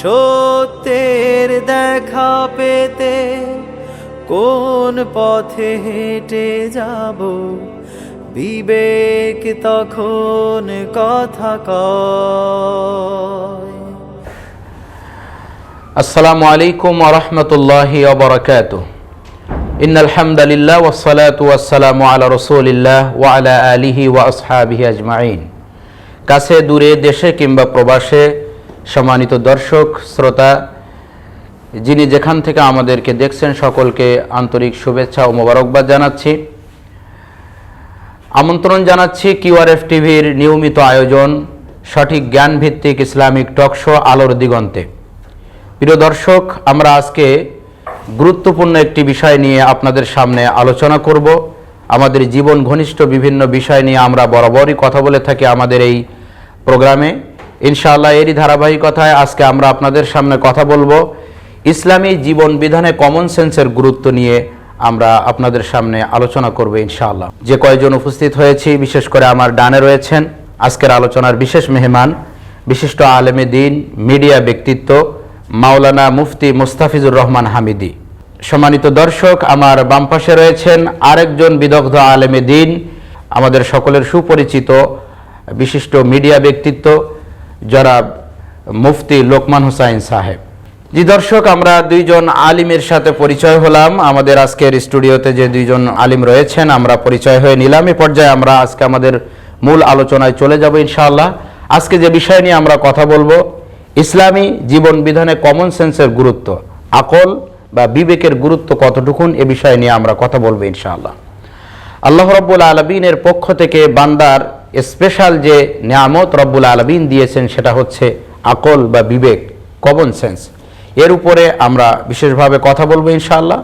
সত্যের দেখা পেতে কোন পথে হেঁটে যাব? বিবেক তখন কথা কয়। আসসালামু আলাইকুম ওরহমতুল্লাহি ওবরাকাত ইন আলহামদুলিল্লাহ ওসালাতু ওয়াসসালামু আলা রসুলিল্লাহ ওয়া আলা আলিহি ওয়া আসহাবিহি আজমাইন। কাছে, দূরে, দেশে কিংবা প্রবাসে সম্মানিত দর্শক, শ্রোতা, যিনি যেখান থেকে আমাদেরকে দেখছেন, সকলকে আন্তরিক শুভেচ্ছা ও মোবারকবাদ জানাচ্ছি। আমন্ত্রণ জানাচ্ছি কিউআরএফ টিভির নিয়মিত আয়োজন, সঠিক জ্ঞানভিত্তিক ইসলামিক টকশো আলোর দিগন্তে। প্রিয় দর্শক, আমরা আজকে গুরুত্বপূর্ণ একটি বিষয় নিয়ে আপনাদের সামনে আলোচনা করব। আমাদের জীবন ঘনিষ্ঠ বিভিন্ন বিষয় নিয়ে আমরা বরাবরই কথা বলে থাকি আমাদের এই প্রোগ্রামে। ইনশাআল্লাহ এরই ধারাবাহিকতায় আজকে আমরা আপনাদের সামনে কথা বলব। ইসলামী জীবন বিধানে কমন সেন্সের গুরুত্ব নিয়ে আমরা আপনাদের সামনে আলোচনা করব ইনশাআল্লাহ। যে কয়জন উপস্থিত হয়েছি, বিশেষ করে আমার ডানে রয়েছেন, আজকের আলোচনার বিশেষ মেহমান, বিশিষ্ট আলেমে দিন, মিডিয়া ব্যক্তিত্ব, মাওলানা মুফতি মুস্তাফিজুর রহমান হামিদি। সম্মানিত দর্শক, আমার বাম পাশে রয়েছেন আরেকজন বিদগ্ধ আলেমে দিন, আমাদের সকলের সুপরিচিত, বিশিষ্ট মিডিয়া ব্যক্তিত্ব যারা মুফতি লোকমান হুসাইন সাহেব। জি দর্শক, আমরা দুইজন আলিমের সাথে পরিচয় হলাম। আমাদের আজকের স্টুডিওতে যে দুইজন আলিম রয়েছেন, আমরা পরিচয় হয়ে নিলাম। এই পর্যায়ে আমরা আজকে আমাদের মূল আলোচনায় চলে যাব ইনশাআল্লাহ। আজকে যে বিষয় নিয়ে আমরা কথা বলব, ইসলামী জীবন বিধানে কমন সেন্সের গুরুত্ব, আকল বা বিবেকের গুরুত্ব কতটুকুন, এ বিষয় নিয়ে আমরা কথা বলব ইনশাআল্লাহ। আল্লাহ রব্বুল আলমিনের পক্ষ থেকে বান্দার স্পেশাল যে নিয়ামত রব্বুল আলমিন দিয়েছেন সেটা হচ্ছে আকল বা বিবেক কমন সেন্স এর উপরে আমরা বিশেষভাবে কথা বলব ইনশাআল্লাহ।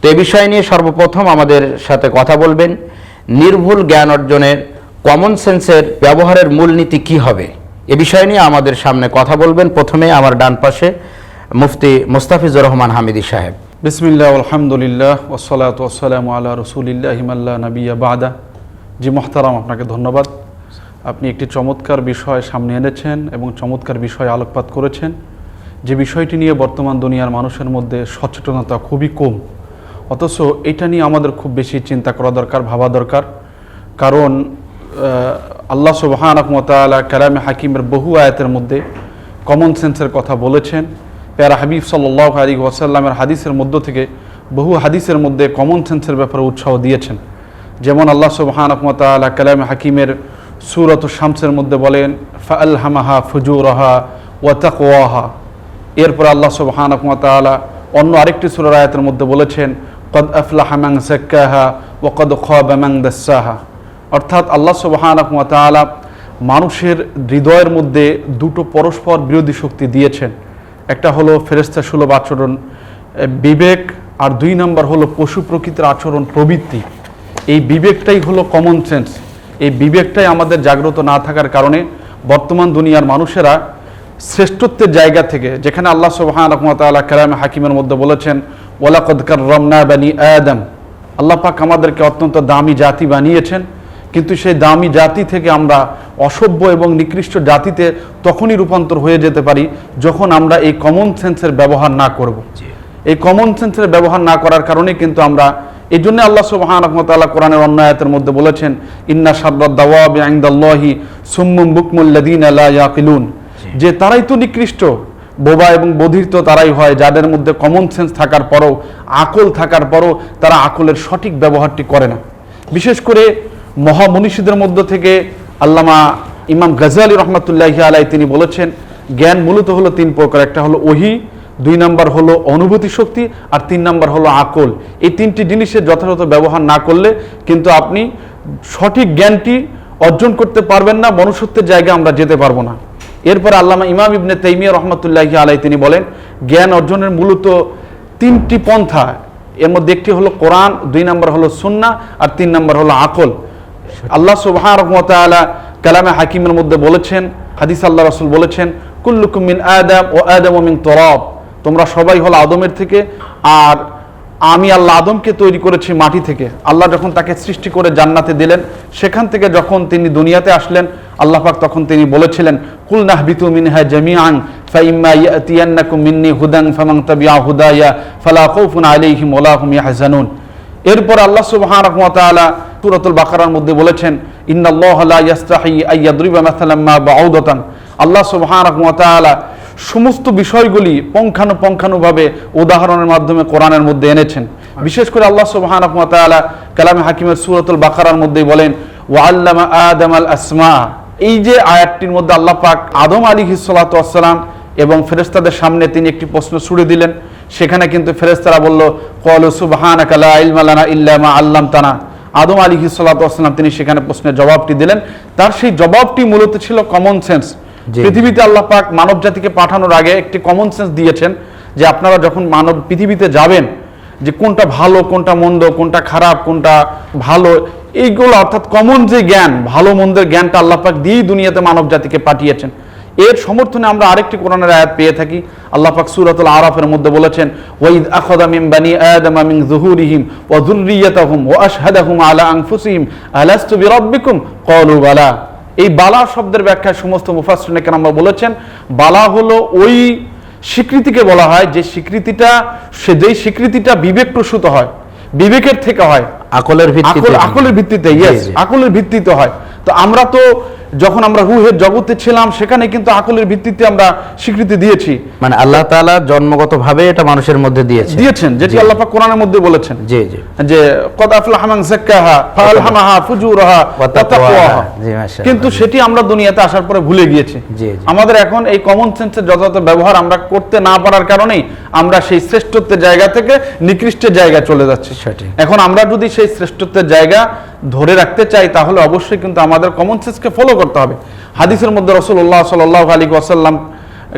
তো এই বিষয় নিয়ে সর্বপ্রথম আমাদের সাথে কথা বলবেন, নির্ভুল জ্ঞান অর্জনের কমন সেন্সের ব্যবহারের মূলনীতি কি হবে? এ বিষয় নিয়ে আমাদের সামনে কথা বলবেন। প্রথমে আমার ডান পাশে মুফতি মুস্তাফিজুর রহমান হামিদি সাহেব। বিসমিল্লাহ, আলহামদুলিল্লাহ ওসলাত ওসালাম আল্লাহ রসুলিল্লাহ হিমাল্লাহ নবিয়া বাদা। জি মোহতারাম, আপনাকে ধন্যবাদ। আপনি একটি চমৎকার বিষয় সামনে এনেছেন এবং চমৎকার বিষয়ে আলোকপাত করেছেন। যে বিষয়টি নিয়ে বর্তমান দুনিয়ার মানুষের মধ্যে সচেতনতা খুবই কম। অথচ এটা নিয়ে আমাদের খুব বেশি চিন্তা করা দরকার, ভাবা দরকার। কারণ আল্লাহ আল্লাহ সুবাহানকমতালা কালামে হাকিমের বহু আয়াতের মধ্যে কমন সেন্সের কথা বলেছেন। প্যারা হাবিব সাল্লাহ আলী ওয়াসাল্লামের হাদিসের মধ্য থেকে বহু হাদিসের মধ্যে কমন সেন্সের ব্যাপারে উৎসাহ দিয়েছেন। যেমন আল্লাহ সুবাহানকমতালা কালামে হাকিমের সুরত শামসের মধ্যে বলেন ফাল হামাহা ফুজুরহা ওয়াতাকওয়াহা এরপর আল্লাহ সুবাহানকমতালা অন্য আরেকটি সুরার আয়াতের মধ্যে বলেছেন, কদ আফলাহা ম্যাং জাক্কাহা ও কদ ম্যাং দাসাহা। অর্থাৎ আল্লাহ সুবাহানকমতালা মানুষের হৃদয়ের মধ্যে দুটো পরস্পর বিরোধী শক্তি দিয়েছেন। একটা হলো ফেরেস্তা সুলভ আচরণ বিবেক, আর দুই নম্বর হলো পশু প্রকৃতির আচরণ প্রবৃত্তি। এই বিবেকটাই হলো কমন সেন্স বিবেকটাই আমাদের জাগ্রত না থাকার কারণে বর্তমান দুনিয়ার মানুষেরা শ্রেষ্ঠত্বের জায়গা থেকে যেখানে আল্লাহ সুবহান রহমতাল্লাহ কালাম হাকিমের মধ্যে বলেছেন ওলাকদকার রমনা বানি আদম। আল্লাহ পাক আমাদেরকে অত্যন্ত দামি জাতি বানিয়েছেন কিন্তু সেই দামি জাতি থেকে আমরা অসভ্য এবং নিকৃষ্ট জাতিতে তখনই রূপান্তর হয়ে যেতে পারি যখন আমরা এই কমন সেন্সের ব্যবহার না করব। এই কমন সেন্সের ব্যবহার না করার কারণে কিন্তু আমরা এই জন্য আল্লাহ সুবহান রহমতাল্লাহ কোরআনের অন্য আয়াতের মধ্যে বলেছেন ইন্না সাব্বাদ দাওয়াবি আইন্দাল্লাহি সুম্মুম বুকমুল্লাদিন আলা ইয়াকিলুন। যে তারাই তো নিকৃষ্ট বোবা এবং বধির তো তারাই হয় যাদের মধ্যে কমন সেন্স থাকার পরও আকল থাকার পরও তারা আকলের সঠিক ব্যবহারটি করে না। বিশেষ করে মহামনীষীদের মধ্য থেকে আল্লামা ইমাম গাজালি রহমতুল্লাহ আলাই তিনি বলেছেন জ্ঞান মূলত হলো তিন প্রকার একটা হলো ওহি দুই নাম্বার হলো অনুভূতি শক্তি আর তিন নাম্বার হলো আকল। এই তিনটি জিনিসের যথাযথ ব্যবহার না করলে কিন্তু আপনি সঠিক জ্ঞানটি অর্জন করতে পারবেন না, মনুষ্যত্বের জায়গায় আমরা যেতে পারব না। এরপর আল্লামা ইমাম ইবনে তাইমিয়া রহমতুল্লাহি আলাই তিনি বলেন, জ্ঞান অর্জনের মূলত তিনটি পন্থা। এর মধ্যে একটি হলো কোরআন, দুই নম্বর হলো সুন্না আর তিন নম্বর হলো আকল। আল্লাহ সুবহান রহমতালা কালামে হাকিমের মধ্যে বলেছেন, হাদিস আল্লাহ রসুল বলেছেন কুল্লুকুমিন আদম ও আদম মিন তরব। তোমরা সবাই হলো আদমের থেকে, আর আমি আল্লাহ আদমকে তৈরি করেছি মাটি থেকে। আল্লাহ যখন তাকে সৃষ্টি করে জান্নাতে দিলেন, সেখান থেকে যখন তিনি দুনিয়াতে আসলেন, আল্লাহ পাক তখন তিনি বলেছিলেন, কুল নাহবিতু মিনহা জামিআন, ফাইম্মা ইয়াতিয়ান্নাকুম মিন্নি হুদান ফামান তাবিআ হুদায়া, ফালা খাউফুন আলাইহিম ওয়া লাহুম ইয়াহজানুন। এরপর আল্লাহ সুবহানাহু ওয়া তাআলা সূরাতুল বাকারার মধ্যে বলেছেন, ইন্নাল্লাহা লা ইয়াস্তাহি আইয়াদরিবা মাসালাম মা বাউদাতান। আল্লাহ সুবহানাহু ওয়া তাআলা সমস্ত বিষয়গুলি পঙ্খানুপঙ্খানুভাবে উদাহরণের মাধ্যমে কোরআনের মধ্যে এনেছেন। বিশেষ করে আল্লাহ ওয়া কালামে হাকিমের সূরাতুল বাকারার মধ্যেই বলেন ওয়া আল্লামা আদম আল আসমা এই যে আয়াতটির মধ্যে আল্লাহ পাক আদম আলাইহিস সালাতু ওয়াসসালাম এবং ফেরেশতাদের সামনে তিনি একটি প্রশ্ন ছুড়ে দিলেন। সেখানে কিন্তু ফেরেশতারা বলল কলু সুবহানাকা লা ইলমা লানা ইল্লা মা আল্লামতানা আদম আলী হিসালাম তিনি সেখানে প্রশ্নের জবাবটি দিলেন। তার সেই জবাবটি মূলত ছিল কমন সেন্স। পৃথিবীতে আল্লাহ পাক মানব জাতিকে পাঠানোর আগে একটি কমন সেন্স দিয়েছেন যে আপনারা যখন মানব পৃথিবীতে যাবেন, যে কোনটা ভালো, কোনটা মন্দ, কোনটা খারাপ, কোনটা ভালো, এইগুলো অর্থাৎ কমন যে জ্ঞান, ভালো মন্দের জ্ঞানটা আল্লাহ পাক দিয়েই দুনিয়াতে মানব জাতিকে পাঠিয়েছেন। এর সমর্থনে আমরা আরেকটি কোরআনের আয়াত পেয়ে থাকি। আল্লাহ পাক সূরাতুল আরাফের মধ্যে বলেছেন, ওয়াইদ আখাযা মিন বানি আদম মিন যুহুরিহিম ওয়া যুররিয়াতাহুম ওয়া আশহাদাহুম আলা আনফুসিহিম আলাস্তু বিরাব্বিকুম? ক্বালু বালা। এই বালা শব্দের ব্যাখ্যায় সমস্ত মুফাসনেকেন আমরা বলেছেন, বালা হলো ওই স্বীকৃতিকে বলা হয় যে স্বীকৃতিটা, সে যেই স্বীকৃতিটা বিবেক প্রসূত হয়, বিবেকের থেকে হয়। আকলের ভিত্তিতে আকলের ভিত্তিতে ইয়েস আকলের ভিত্তিতে হয়। তো আমরা তো যখন আমরা রুহের জগতে ছিলাম সেখানে কিন্তু আকলের ভিত্তিতে আমরা স্বীকৃতি দিয়েছি। মানে আল্লাহ তাআলা জন্মগতভাবে এটা মানুষের মধ্যে দিয়েছে দিয়েছেন যেটি আল্লাহ পাক কোরআনের মধ্যে বলেছেন। জি জি। যে কদ আফলাহা মান যাক্কাহা ফাআলহামাহা ফুজুরাহা ওয়া তাকওয়াহা। জি, মাশাআল্লাহ। কিন্তু সেটি আমরা দুনিয়াতে আসার পরে ভুলে গিয়েছি। জি, জি। আমাদের এখন এই কমন সেন্সের যথাযথ ব্যবহার আমরা করতে না পারার কারণেই আমরা সেই শ্রেষ্ঠত্বের জায়গা থেকে নিকৃষ্টের জায়গায় চলে যাচ্ছি। এখন আমরা যদি সেই শ্রেষ্ঠত্বের জায়গা ধরে রাখতে চাই তাহলে অবশ্যই কিন্তু আমাদের কমন সেন্সকে ফলো করতে হবে। হাদিসের মধ্যে রসুল্লাহ সাল্লাহ আলী ওয়াসাল্লাম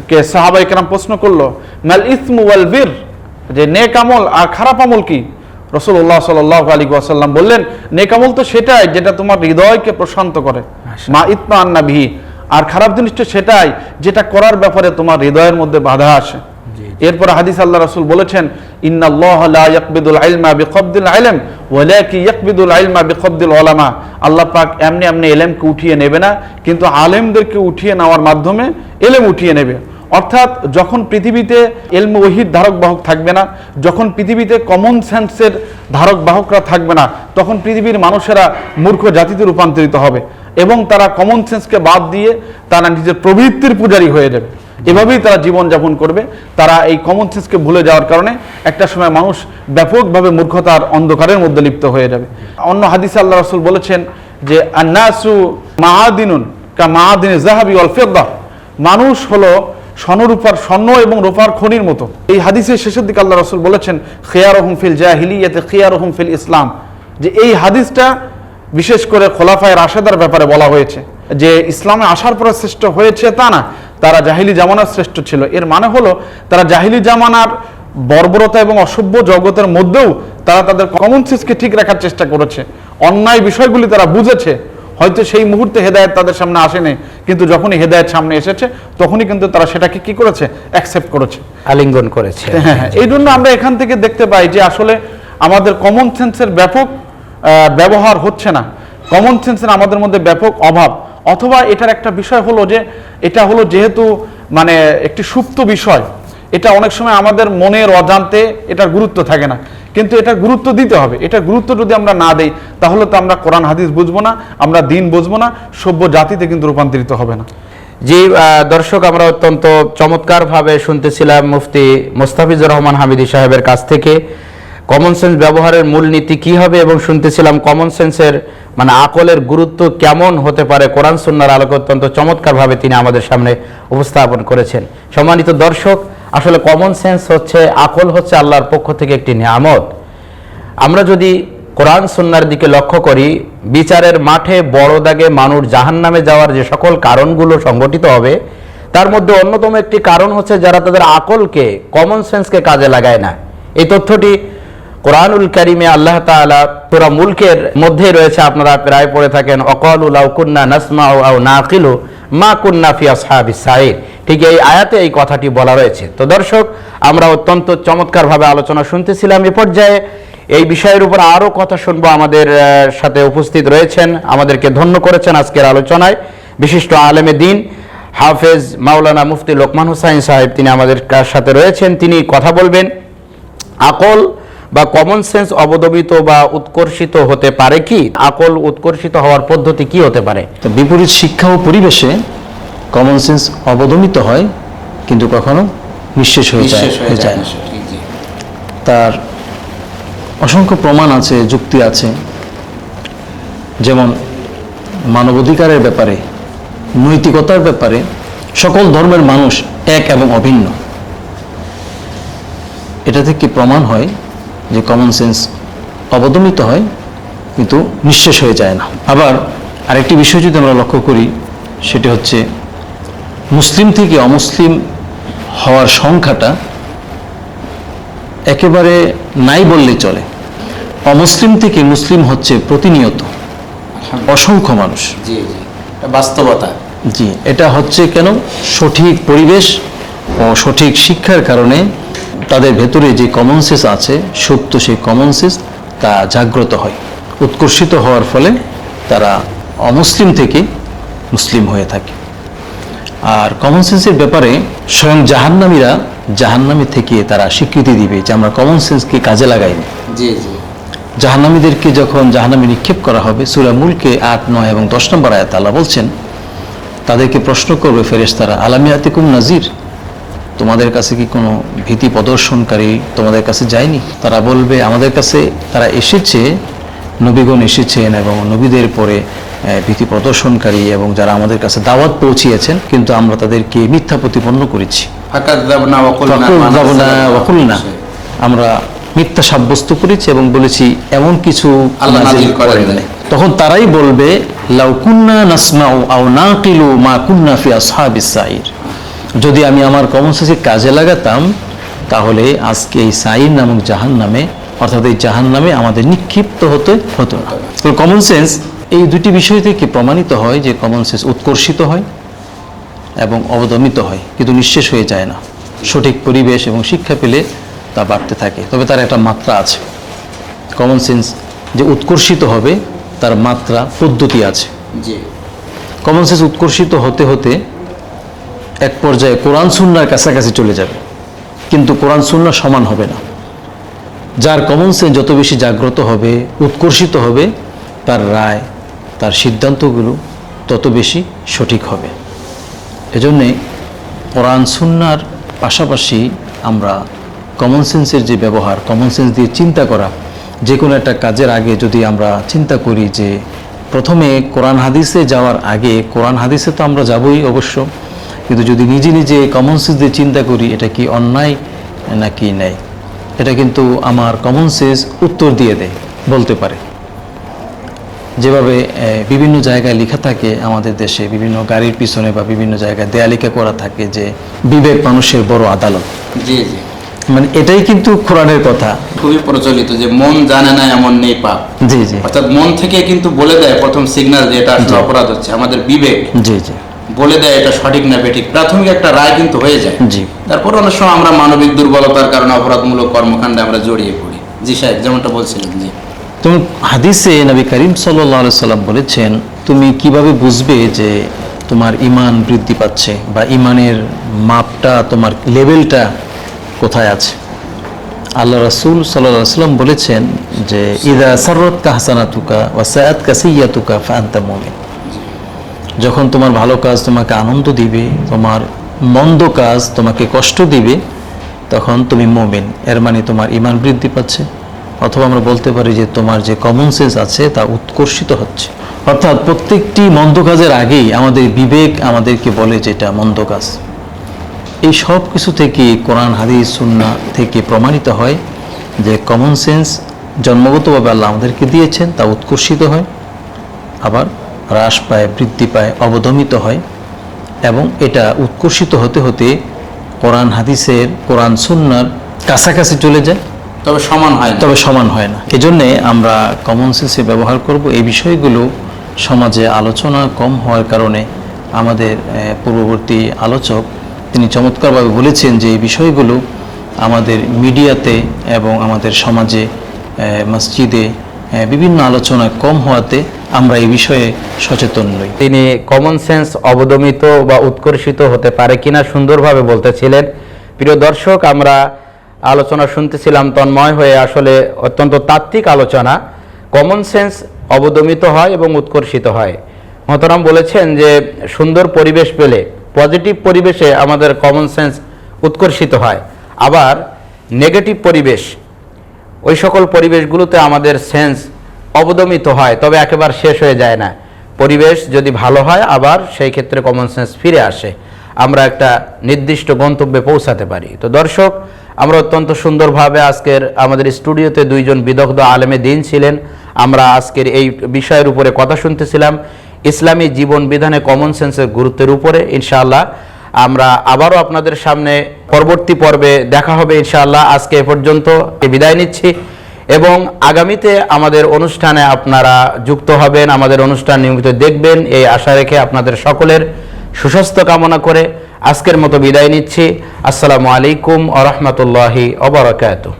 কে সাহাবাই কেরাম প্রশ্ন করল মাল ইসমু ওয়াল বীর? যে নেক আমল আর খারাপ আমল কি? রসুল্লাহ সাল্লাহ আলী ওয়াসাল্লাম বললেন নেক আমল তো সেটাই যেটা তোমার হৃদয়কে প্রশান্ত করে। মা ইতমা আন্না বিহি আর খারাপ জিনিসটা সেটাই যেটা করার ব্যাপারে তোমার হৃদয়ের মধ্যে বাধা আসে। এরপর হাদিস আল্লাহ রাসূল বলেছেন আল্লাহ পাক এমনি এমনি ইলমকে উঠিয়ে নেবে না, কিন্তু আলেমদেরকে উঠিয়ে নেওয়ার মাধ্যমে ইলম উঠিয়ে নেবে। অর্থাৎ যখন পৃথিবীতে এলম ওহির ধারক বাহক থাকবে না, যখন পৃথিবীতে কমন সেন্সের ধারক বাহকরা থাকবে না, তখন পৃথিবীর মানুষেরা মূর্খ জাতিতে রূপান্তরিত হবে এবং তারা কমন সেন্সকে বাদ দিয়ে তারা নিজের প্রবৃত্তির পূজারী হয়ে যাবে। এভাবেই তারা জীবন যাপন করবে। তারা এই কমন সেন্সকে ভুলে যাওয়ার কারণে একটা সময় মানুষ ব্যাপকভাবে মূর্খতার অন্ধকারের মধ্যে লিপ্ত হয়ে যাবে। অন্য হাদিসে আল্লাহ রাসূল বলেছেন যে, আন্নাসু মাহাদিনুন কা মাহাদিন জাহাবি অল ফেদ্দা। মানুষ হলো স্বর্ণরূপার স্বর্ণ এবং রূপার খনির মতো। এই হাদিসের শেষের দিকে আল্লাহ রসুল বলেছেন খেয়ার ফিল জাহিলিয়াতে খেয়ার ফিল ইসলাম। যে এই হাদিসটা বিশেষ করে খোলাফায় রাশেদার ব্যাপারে বলা হয়েছে যে, ইসলামে আসার পরে শ্রেষ্ঠ হয়েছে তা না। তারা জাহিলি জামানার শ্রেষ্ঠ ছিল। এর মানে হলো তারা জাহিলি জামানার বর্বরতা এবং অসভ্য জগতের মধ্যেও তারা তাদের কমন সেন্সকে ঠিক রাখার চেষ্টা করেছে। অন্যায় বিষয়গুলি তারা বুঝেছে। হয়তো সেই মুহূর্তে হেদায়েত তাদের সামনে আসেনি কিন্তু যখনই হেদায়েত সামনে এসেছে তখনই কিন্তু তারা সেটাকে কি করেছে? অ্যাকসেপ্ট করেছে। আলিঙ্গন করেছে। হ্যাঁ হ্যাঁ এই জন্য আমরা এখান থেকে দেখতে পাই যে আসলে আমাদের কমন সেন্সের ব্যাপক ব্যবহার হচ্ছে না। কমন সেন্সের আমাদের মধ্যে ব্যাপক অভাব। অথবা এটার একটা বিষয় হলো যে, এটা হলো যেহেতু মানে একটি সুপ্ত বিষয়, এটা অনেক সময় আমাদের মনের অজান্তে এটার গুরুত্ব থাকে না। কিন্তু এটার গুরুত্ব দিতে হবে। এটা গুরুত্ব যদি আমরা না দেই, তাহলে তো আমরা কোরআন, হাদিস বুঝব না, আমরা দিন বুঝব না, সভ্য জাতিতে কিন্তু রূপান্তরিত হবে না। জি দর্শক, আমরা অত্যন্ত চমৎকারভাবে শুনতেছিলাম মুফতি মোস্তাফিজুর রহমান হামিদি সাহেবের কাছ থেকে। কমন সেন্স ব্যবহারের মূলনীতি কি হবে এবং শুনতেছিলাম কমন সেন্সের মানে আকলের গুরুত্ব কেমন হতে পারে কোরআন সুন্নার আলোকে অত্যন্ত চমৎকারভাবে তিনি আমাদের সামনে উপস্থাপন করেছেন। সম্মানিত দর্শক, আসলে কমন সেন্স হচ্ছে, আকল হচ্ছে আল্লাহর পক্ষ থেকে একটি নিয়ামত। আমরা যদি কোরআন সুন্নার দিকে লক্ষ্য করি, বিচারের মাঠে বড় দাগে মানুষ জাহান্নামে যাওয়ার যে সকল কারণগুলো সংগঠিত হবে, তার মধ্যে অন্যতম একটি কারণ হচ্ছে যারা তাদের আকলকে কমন সেন্সকে কাজে লাগায় না। এই তথ্যটি কোরআনুল কারিমে আল্লাহ তাআলা তোরা মুলকের মধ্যে রয়েছে, আপনারা প্রায় পড়ে থাকেন, অকল আউ কুন্না নাসমাউ আও নাকিলু মা কুন্না ফি আসহাবিস সাইর ঠিক এই আয়াতে এই কথাটি বলা রয়েছে। তো দর্শক, আমরা অত্যন্ত চমৎকারভাবে আলোচনা শুনতেছিলাম এ পর্যায়ে। এই বিষয়ের উপর আরও কথা শুনব আমাদের সাথে উপস্থিত রয়েছেন, আমাদেরকে ধন্য করেছেন আজকের আলোচনায় বিশিষ্ট আলেমে দিন, হাফেজ মাওলানা মুফতি লোকমান হুসাইন সাহেব, তিনি আমাদের সাথে রয়েছেন, তিনি কথা বলবেন, আকল বা কমন সেন্স অবদমিত বা উৎকর্ষিত হতে পারে কি? আকল উৎকর্ষিত হওয়ার পদ্ধতি কি হতে পারে? বিপরীত শিক্ষা ও পরিবেশে কমন সেন্স অবদমিত হয় কিন্তু কখনো নিঃশেষ হয়ে যায় তার অসংখ্য প্রমাণ আছে যুক্তি আছে। যেমন মানবাধিকারের ব্যাপারে নৈতিকতার ব্যাপারে সকল ধর্মের মানুষ এক এবং অভিন্ন। এটা থেকে প্রমাণ হয় যে কমন সেন্স অবদমিত হয় কিন্তু নিঃশেষ হয়ে যায় না। আবার আরেকটি বিষয় যদি আমরা লক্ষ্য করি সেটি হচ্ছে মুসলিম থেকে অমুসলিম হওয়ার সংখ্যাটা একেবারে নাই বললে চলে। অমুসলিম থেকে মুসলিম হচ্ছে প্রতিনিয়ত অসংখ্য মানুষ। জি জি। বাস্তবতা। জি এটা হচ্ছে কেন? সঠিক পরিবেশ ও সঠিক শিক্ষার কারণে তাদের ভেতরে যে কমন সেন্স আছে সত্য সেই কমন সেন্স তা জাগ্রত হয়। উৎকর্ষিত হওয়ার ফলে তারা অমুসলিম থেকে মুসলিম হয়ে থাকে। আর কমন সেন্সের ব্যাপারে স্বয়ং জাহান্নামীরা জাহান্নামী থেকে তারা স্বীকৃতি দিবে যে আমরা কমন সেন্সকে কাজে লাগাইনি। জাহান্নামীদেরকে যখন জাহান্নামী নিক্ষেপ করা হবে সুরা মুলকে আট নয় এবং দশ নম্বর আয়াত আল্লাহ বলছেন তাদেরকে প্রশ্ন করবে ফেরেশতারা আলামিয়াতিকুম নাজির তোমাদের কাছে কি কোনো ভীতি প্রদর্শনকারী তোমাদের কাছে যায়নি? তারা বলবে আমাদের কাছে তারা এসেছে নবীগণ এসেছেন এবং নবীদের পরে ভীতি প্রদর্শনকারী এবং যারা আমাদের কাছে দাওয়াত পৌঁছিয়েছেন কিন্তু আমরা তাদেরকে মিথ্যা প্রতিপন্ন করেছি। আমরা মিথ্যা সাব্যস্ত করেছি এবং বলেছি এমন কিছু। তখন তারাই বলবে লাউ কুন্না নাসমাউ আও নাকিলু মা কুন্না ফি আসহাবিস সাইর। যদি আমি আমার কমন সেন্সকে কাজে লাগাতাম তাহলে আজকে এই সাইর নামক জাহান নামে অর্থাৎ এই জাহান নামে আমাদের নিক্ষিপ্ত হতে হতো না। কমন সেন্স এই দুটি বিষয় থেকে প্রমাণিত হয় যে কমন সেন্স উৎকর্ষিত হয় এবং অবদমিত হয় কিন্তু নিঃশেষ হয়ে যায় না। সঠিক পরিবেশ এবং শিক্ষা পেলে তা বাড়তে থাকে। তবে তার একটা মাত্রা আছে। কমন সেন্স যে উৎকর্ষিত হবে তার মাত্রা পদ্ধতি আছে। কমন সেন্স উৎকর্ষিত হতে হতে এক পর্যায়ে কোরআন সুন্নার কাছাকাছি চলে যাবে। কিন্তু কোরআন সুন্না সমান হবে না। যার কমন সেন্স যত বেশি জাগ্রত হবে, উৎকর্ষিত হবে, তার রায়, তার সিদ্ধান্তগুলো তত বেশি সঠিক হবে। এজন্যে কোরআন সুন্নার পাশাপাশি আমরা কমন সেন্সের যে ব্যবহার কমন সেন্স দিয়ে চিন্তা করা, যে কোনো একটা কাজের আগে যদি আমরা চিন্তা করি যে, প্রথমে কোরআন হাদিসে যাওয়ার আগে, কোরআন হাদিসে তো আমরা যাবই অবশ্য কিন্তু যদি নিজে নিজে কমন সেন্স দিয়ে চিন্তা করি এটা কি অন্যায় নাকি নেই এটা কিন্তু আমার কমন সেন্স উত্তর দিয়ে দেয় বলতে পারে। যেভাবে বিভিন্ন জায়গায় লেখা থাকে আমাদের দেশে বিভিন্ন গাড়ির পিছনে বা বিভিন্ন জায়গায় দেয়ালিকা করা থাকে যে বিবেক মানুষের বড় আদালত। জি জি। মানে এটাই কিন্তু কোরআনের কথা। খুবই প্রচলিত যে মন জানে না এমন নেই পাপ। জি জি। অর্থাৎ মন থেকে কিন্তু বলে দেয় প্রথম সিগন্যাল যে এটা আসলে অপরাধ হচ্ছে আমাদের বিবেক। জি জি। বলে দেয় এটা সঠিক না বেঠিক। প্রাথমিক একটা রায় কিন্তু হয়ে যায়। জি। তারপর অনেক সময় আমরা মানবিক দুর্বলতার কারণে অপরাধমূলক কর্মকাণ্ডে আমরা জড়িয়ে পড়ি। জি সাহেব যেমনটা বলছিলেন জি। তুমি হাদিসে নবী করিম সাল্লাহ সাল্লাম বলেছেন তুমি কীভাবে বুঝবে যে তোমার ইমান বৃদ্ধি পাচ্ছে বা ইমানের মাপটা তোমার লেভেলটা কোথায় আছে? আল্লাহ রাসুল সাল্লাহ সাল্লাম বলেছেন যে ইদা সারত কাহসানাতুকা ওয়া সায়াত কাসিয়াতুকা ফান্তা মুমিন। যখন তোমার ভালো কাজ তোমাকে আনন্দ দিবে, তোমার মন্দ কাজ তোমাকে কষ্ট দিবে, তখন তুমি মোমেন। এর মানে তোমার ইমান বৃদ্ধি পাচ্ছে। অথবা আমরা বলতে পারি যে তোমার যে কমন সেন্স আছে, তা উৎকর্ষিত হচ্ছে। অর্থাৎ প্রত্যেকটি মন্দ কাজের আগেই আমাদের বিবেক আমাদেরকে বলে যে এটা মন্দ কাজ। এই সব কিছু থেকে কোরআন, হাদিস, সুন্না থেকে প্রমাণিত হয় যে কমন সেন্স জন্মগতভাবে আল্লাহ আমাদেরকে দিয়েছেন, তা উৎকর্ষিত হয়। আবার হ্রাস পায় বৃদ্ধি পায় অবদমিত হয় এবং এটা উৎকর্ষিত হতে হতে কোরআন হাদিসের কোরআন সুন্নার কাছাকাছি চলে যায়। তবে সমান হয় তবে সমান হয় না। এজন্যে আমরা কমন সেন্সে ব্যবহার করব এই বিষয়গুলো সমাজে আলোচনা কম হওয়ার কারণে আমাদের পূর্ববর্তী আলোচক তিনি চমৎকারভাবে বলেছেন যে এই বিষয়গুলো আমাদের মিডিয়াতে এবং আমাদের সমাজে মসজিদে বিভিন্ন আলোচনা কম হওয়াতে আমরা এই বিষয়ে সচেতন নই। তিনি কমন সেন্স অবদমিত বা উৎকর্ষিত হতে পারে কিনা সুন্দরভাবে বলতেছিলেন। প্রিয় দর্শক, আমরা আলোচনা শুনতেছিলাম তন্ময় হয়ে, আসলে অত্যন্ত তাত্ত্বিক আলোচনা। কমন সেন্স অবদমিত হয় এবং উৎকর্ষিত হয়। মহতরাম বলেছেন যে, সুন্দর পরিবেশ পেলে পজিটিভ পরিবেশে আমাদের কমন সেন্স উৎকর্ষিত হয়। আবার নেগেটিভ পরিবেশ ওই সকল পরিবেশগুলোতে আমাদের সেন্স অবদমিত হয়, তবে একেবারে শেষ হয়ে যায় না। পরিবেশ যদি ভালো হয়, আবার সেই ক্ষেত্রে কমন সেন্স ফিরে আসে। আমরা একটা নির্দিষ্ট গন্তব্যে পৌঁছাতে পারি। তো দর্শক, আমরা অত্যন্ত সুন্দরভাবে আজকের আমাদের স্টুডিওতে দুইজন বিদগ্ধ আলেমে দিন ছিলেন। আমরা আজকের এই বিষয়ের উপরে কথা শুনতেছিলাম। ইসলামী জীবন বিধানে কমন সেন্সের গুরুত্বের উপরে, ইনশাআল্লাহ। আমরা আবারও আপনাদের সামনে পরবর্তী পর্বে দেখা হবে ইনশাআল্লাহ। আজকে এ পর্যন্ত বিদায় নিচ্ছি এবং আগামীতে আমাদের অনুষ্ঠানে আপনারা যুক্ত হবেন, আমাদের অনুষ্ঠান নিয়মিত দেখবেন। এই আশা রেখে আপনাদের সকলের সুস্বাস্থ্য কামনা করে আজকের মতো বিদায় নিচ্ছি। আসসালামু আলাইকুম আ রহমতুল্লাহি অবরাকাতুহ